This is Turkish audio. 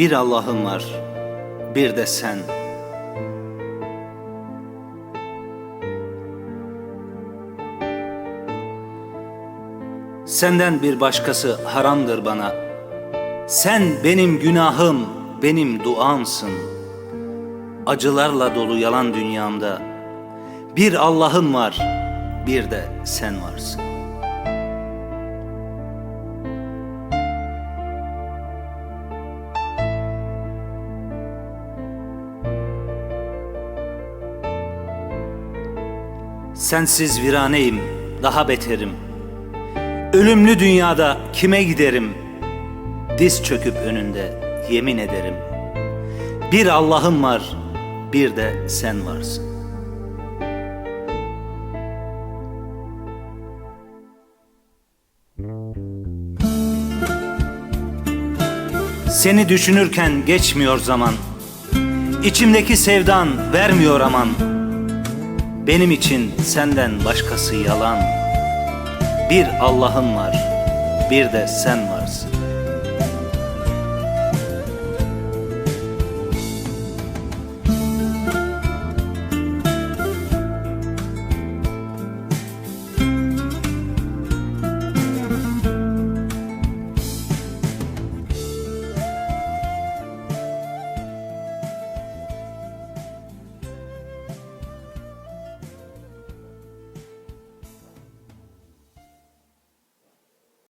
Bir Allah'ım var, bir de sen. Senden bir başkası haramdır bana. Sen benim günahım, benim duamsın. Acılarla dolu yalan dünyamda bir Allah'ım var, bir de sen varsın. Sensiz viraneyim, daha beterim. Ölümlü dünyada kime giderim? Diz çöküp önünde yemin ederim. Bir Allah'ım var, bir de sen varsın. Seni düşünürken geçmiyor zaman. İçimdeki sevdan vermiyor aman. Benim için senden başkası yalan. Bir Allah'ım var, bir de sen varsın.